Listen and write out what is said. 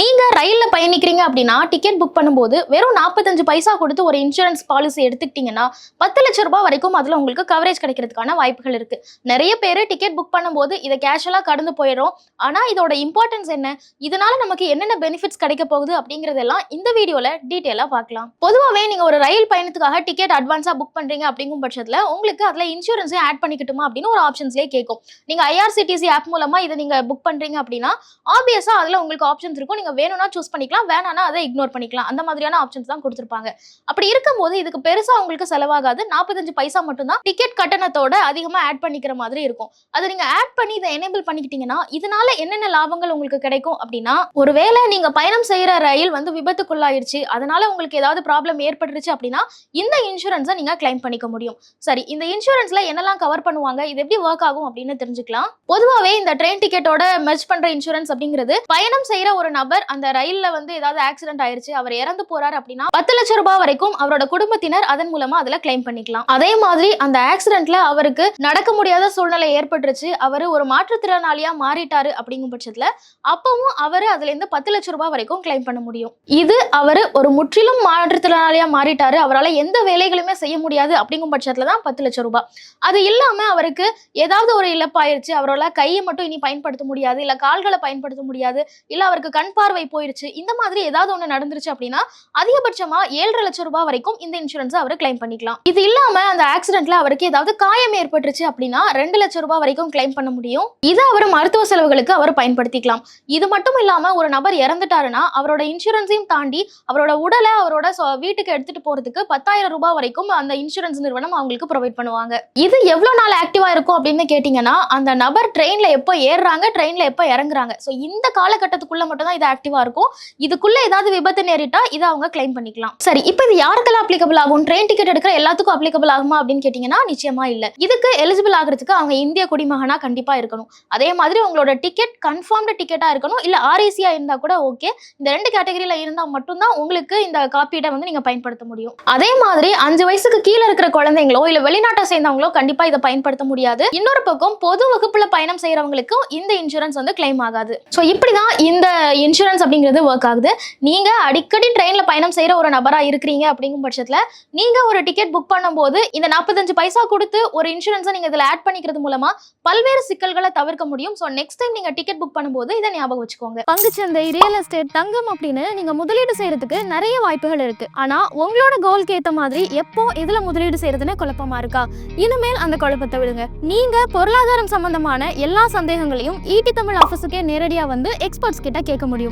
நீங்க ரயில்ல பயணிக்கிறீங்க அப்படின்னா டிக்கெட் புக் பண்ணும்போது வெறும் நாற்பத்தஞ்சு பைசா கொடுத்து ஒரு இன்சூரன்ஸ் பாலிசி எடுத்துக்கிட்டீங்கன்னா பத்து லட்ச ரூபாய் வரைக்கும் அதுல உங்களுக்கு கவரேஜ் கிடைக்கிறதுக்கான வாய்ப்புகள் இருக்கு. நிறைய பேர் டிக்கெட் புக் பண்ணும்போது இதை கேஷுவலா கடந்து போயிடும் ஆனா இதோட இம்பார்ட்டன்ஸ் என்ன? இதனால நமக்கு என்னென்ன பெனிஃபிட்ஸ் கிடைக்க போகுது அப்படிங்கறதெல்லாம் இந்த வீடியோல டீட்டெயிலா பார்க்கலாம். பொதுவாகவே நீங்க ஒரு ரயில் பயணத்துக்காக டிக்கெட் அட்வான்ஸா புக் பண்றீங்க அப்படிங்கும் பட்சத்துல உங்களுக்கு அதுல இன்சூரன்ஸே ஆட் பண்ணிக்கிட்டுமா அப்படின்னு ஒரு ஆப்ஷன்ஸ்லேயே கேட்கும். நீங்க ஐஆர்சிடிசி ஆப் மூலமா இதை நீங்க புக் பண்றீங்க அப்படின்னா ஆப்வியஸா அதுல உங்களுக்கு ஆப்ஷன்ஸ் இருக்கும். நீங்க வேணும்னா சூஸ் பண்ணிக்கலாம் வேணாம்னா அதை இக்னோர் பண்ணிக்கலாம். அந்த மாதிரியான ஆப்ஷன்ஸ் தான் கொடுத்துருப்பாங்க. அப்படி இருக்கும்போது இதுக்கு பெருசா உங்களுக்கு செலவாகாது. நாற்பத்தஞ்சு பைசா மட்டும்தான் டிக்கெட் கட்டணத்தோட அதிகமா ஆட் பண்ணிக்கிற மாதிரி இருக்கும். அதை நீங்க ஆட் பண்ணி இதை எனேபிள் பண்ணிக்கிட்டீங்கன்னா இதனால என்னென்ன லாபங்கள் உங்களுக்கு கிடைக்கும் அப்படின்னா ஒருவேளை நீங்க பயணம் செய்யற ரயில் வந்து விபத்துக்குள்ளாயிருச்சு. அதனால உங்களுக்கு ஏதாவது ப்ராப்ளம் ஏற்பட்டுருச்சு அப்படின்னா இந்த இன்சூரன்ஸை நீங்க கிளைம் பண்ணிக்க முடியும். சரி இந்த இன்சூரன்ஸ்ல என்னெல்லாம் கவர் பண்ணுவாங்க? இது எப்படி ஒர்க் ஆகும் அப்படின்னு தெரிஞ்சுக்கலாம். பொதுவாகவே இந்த ட்ரெயின் டிக்கெட்டோட மெர்ஜ் பண்ற இன்சூரன்ஸ் அப்படிங்கிறது பயணம் செய்யற ஒரு நபர் அந்த ரயில்ல வந்து ஏதாவது ஆக்சிடென்ட் ஆயிருச்சு அவர் இறந்து போறாரு அப்படின்னா பத்து லட்சம் ரூபாய் வரைக்கும் அவரோட குடும்பத்தினர் அதன் மூலமா அதுல கிளைம் பண்ணிக்கலாம். அதே மாதிரி அந்த ஆக்சிடென்ட்ல அவருக்கு நடக்க முடியாத சூழ்நிலை ஏற்பட்டுருச்சு. அவரு ஒரு மாற்றுத்திறனாளியா மாறிட்டாரு அப்படிங்கும் பட்சத்துல அப்பவும் அவர் அதுல இருந்து பத்து லட்சம் ரூபாய் வரைக்கும் கிளைம் பண்ண முடியும். இது அவர் ஒரு முற்றிலும் மாற்றுத்திறனாளியா மாறிட்டாரு. அவரால் எந்த வேலைகளுமே செய்ய முடியாது அப்படிங்கும் பட்சத்துல தான் பத்து லட்சம் ரூபாய். அது இல்லாம அவருக்கு ஏதாவது ஒரு இழப்பாயிருச்சு. அவரால் கையை மட்டும் இனி பயன்படுத்த முடியாது. இல்ல கால்களை பயன்படுத்த முடியாது. இல்ல அவருக்கு கண் பார்வை போயிடுச்சு. இந்த மாதிரி ஏதாவது ஒண்ணு நடந்துருச்சு அப்படின்னா அதிகபட்சமா ஏழரை லட்சம் ரூபாய் வரைக்கும் இந்த இன்சூரன்ஸ் அவர் கிளைம் பண்ணிக்கலாம். இது இல்லாம அந்த ஆக்சிடென்ட்ல அவருக்கு ஏதாவது காயம் ஏற்பட்டுருச்சு அப்படின்னா ரெண்டு லட்சம் ரூபாய் வரைக்கும் கிளைம் பண்ண முடியும். இதை அவர் மருத்துவ செலவுகளுக்கு அவர் பயன்படுத்திக்கலாம். இது மட்டும் இல்லாம ஒரு நபர் இறந்துட்டாருன்னா அவரோட இன்சூரன்ஸையும் தாண்டி அவரோட உடலை அவரோட வீட்டுக்கு எடுத்துட்டு போறதுக்கு பத்தாயிரம் ரூபாய் வரைக்கும் அந்த இன்சூரன்ஸ் நிறுவனம் அவங்களுக்கு ப்ரொவைட் பண்ணுவாங்க. இது எவ்வளவு நாள் ஆக்டிவா இருக்கும் அப்படின்னு கேட்டீங்கன்னா அந்த நபர் ட்ரெயின்ல எப்போ ஏறுறாங்க ட்ரெயின்ல எப்போ இறங்குறாங்க. ஸோ இந்த காலகட்டத்துக்குள்ள மட்டும் தான் இது ஆக்டிவாக இருக்கும். இதுக்குள்ளே ஏதாவது விபத்து நேரிட்டா இதை அவங்க கிளைம் பண்ணிக்கலாம். சரி இப்போ இது யாருக்கெல்லாம் அப்ளிகபிள் ஆகும்? ட்ரெயின் டிக்கெட் எடுக்கிற எல்லாத்துக்கும் அப்ளிகபிள் ஆகுமா அப்படின்னு கேட்டிங்கன்னா நிச்சயமா இல்லை. இதுக்கு எலிஜிபிள் ஆகிறதுக்கு அவங்க இந்திய குடிமகனாக கண்டிப்பாக இருக்கணும். அதே மாதிரி உங்களோட டிக்கெட் கன்ஃபார்ம்டு டிக்கெட்டாக இருக்கணும். இல்லை ஆர்ஏசியாக இருந்தால் கூட ஓகே இந்த ரெண்டு கேட்டகரியில் இருந்தால் மட்டும்தான் உங்களுக்கு இந்த காப்பீடை வந்து நீங்கள் பயன்படுத்த முடியும். அதே மாதிரி அஞ்சு வயசுக்கு கீழே இருக்கிற குழந்தைங்களோ இல்லை வெளிநாட்டை சேர்ந்தவங்களோ கண்டிப்பாக இதை பயன்படுத்த முடியாது. இன்னொரு பக்கம் பொது வகுப்பில் பயணம் செய்கிறவங்களுக்கும் இந்த இன்சூரன்ஸ் வந்து கிளைம் ஆகாது. ஸோ இப்படி தான் இந்த இன்சூரன்ஸ் இன்சூரன்ஸ் அப்படிங்கிறது ஒர்க் ஆகுது. நீங்கள் அடிக்கடி ட்ரெயினில் பயணம் செய்கிற ஒரு நபராக இருக்கிறீங்க அப்படிங்கும் பட்சத்தில் நீங்கள் ஒரு டிக்கெட் புக் பண்ணும்போது இந்த நாற்பத்தஞ்சு பைசா கொடுத்து ஒரு இன்சூரன்ஸை நீங்கள் இதில் ஆட் பண்ணிக்கிறது மூலமாக பல்வேறு சிக்கல்களை தவிர்க்க முடியும். ஸோ நெக்ஸ்ட் டைம் நீங்கள் டிக்கெட் புக் பண்ணும்போது இதை ஞாபகம் வச்சுக்கோங்க. பங்குச்சந்தை ரியல் எஸ்டேட் தங்கம் அப்படின்னு நீங்கள் முதலீடு செய்யறதுக்கு நிறைய வாய்ப்புகள் இருக்கு. ஆனால் உங்களோட கோல்க்கு ஏற்ற மாதிரி எப்போ இதில் முதலீடு செய்கிறதுன்னு குழப்பமா இருக்கா? இனிமேல் அந்த குழப்பத்தை விடுங்க. நீங்கள் பொருளாதாரம் சம்பந்தமான எல்லா சந்தேகங்களையும் ஈட்டி தமிழ் ஆஃபீஸுக்கே நேரடியாக வந்து எக்ஸ்பர்ட்ஸ் கிட்ட கேட்க முடியும்.